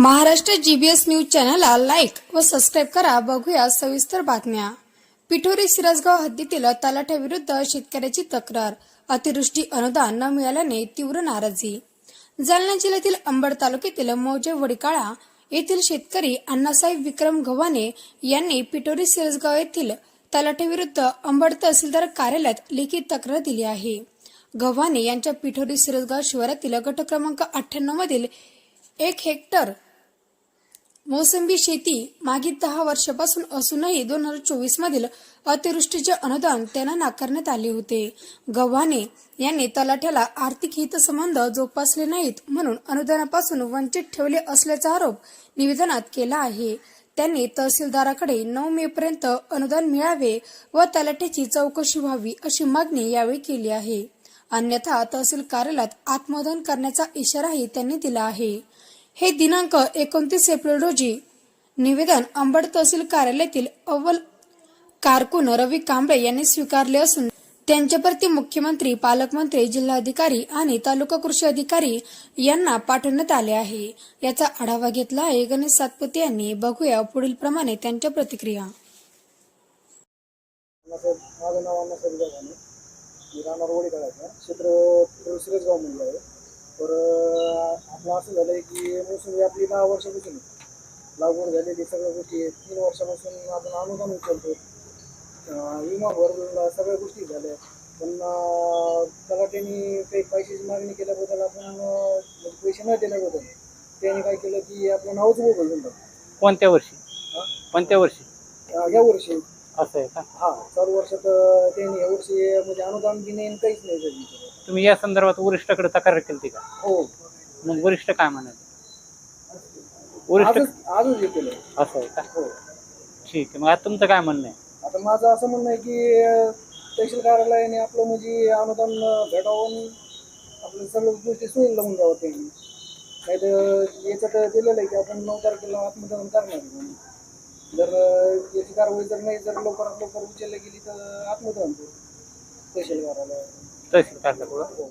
Maharashtra GBS news चॅनलला like व subscribe करा. बघूया सविस्तर बातम्या. पिठोरी सिरसगाव हद्दीतील तलाठ्याविरुद्ध शेतकऱ्याची तक्रार. अतिवृष्टी अनुदान न मिळाल्याने तीव्र नाराजी. जालना जिल्ह्यातील अंबड तालुक्यातील मौजे वडिकाळा येथील शेतकरी अण्णासाहेब विक्रम गव्हाणे यांनी पिठोरी सिरसगाव येथील तलाठ्याविरुद्ध अंबड तहसीलदार कार्यालयात लिखित तक्रार दिली आहे. गव्हाणे यांच्या पिठोरी सिरसगाव शिवारातील गट क्रमांक अठ्ठ्याण्णव मधील एक हेक्टर मोसंबी शेती मागील दहा वर्षापासून असूनही दोन हजार चोवीस मधील अतिवृष्टीचे अनुदान त्यांना नाकारण्यात आले होते. गव्हाणे यांनी तलाठ्याला आर्थिक हितसंबंध जोपासले नाहीत म्हणून अनुदानापासून वंचित ठेवले असल्याचा आरोप निवेदनात केला आहे. त्यांनी तहसीलदाराकडे नऊ मे पर्यंत अनुदान मिळावे व तलाठ्याची चौकशी व्हावी अशी मागणी यावेळी केली आहे. अन्यथा तहसील कार्यालयात आत्मदान करण्याचा इशाराही त्यांनी दिला आहे. हे दिनांक एकोणतीस एप्रिल रोजी निवेदन अंबड तहसील कार्यालयातील अव्वल कारकून रवी कांबळे यांनी स्वीकारले असून त्यांच्याप्रती मुख्यमंत्री पालकमंत्री जिल्हाधिकारी आणि तालुका कृषी अधिकारी यांना पाठवण्यात आले आहे. याचा आढावा घेतला आहे गणेश सातपुते यांनी. बघूया पुढील प्रमाणे त्यांच्या प्रतिक्रिया. माझं नाव अण्णासाहेब मी राहणार वडी क्षेत्र म्हणलं आहे. तर आपलं असं झालं आहे की मोसमी आपली दहा वर्षापासून. लागवड झालेली सगळ्या गोष्टी आहेत. तीन वर्षापासून आपण अनुदान उचलतो विमा भरला सगळ्या गोष्टी झाल्या पण तलाट्याने काही पैशाची मागणी केल्याबद्दल आपण म्हणजे पैसे न दिल्याबद्दल त्याने काय केलं की आपलं नावच दिलं कोणत्या वर्षी? कोणत्या वर्षी या वर्षी असं आहे का? हा चालू वर्षात अं, त्यांनी या वर्षी म्हणजे अनुदान बी नाही आणि काहीच नाही त्यांनी. तुम्ही या संदर्भात वरिष्ठाकडे तक्रार केली का? हो. मग वरिष्ठ काय म्हणाले? वरिष्ठ आजच आजच हे केलं. असं आहे का? हो. ठीक आहे मग आता तुमचं काय म्हणणं आहे? आता माझं असं म्हणणं आहे की अं, तहसील कार्यालयाने आपलं म्हणजे अनुदान अं, भेटावं आणि आपल्या सर्व गोष्टी सोयी लावून द्यावं त्यांनी. नाही तर याच्यात दिलेलं आहे की आपण नऊ तारखेला आत्मदान करणार आहे. म्हणून जर याची कारवाई म्हणजे जर नाही जर लवकरात लवकर उचलली गेली तर आत्महत्या करू तहसील तहसील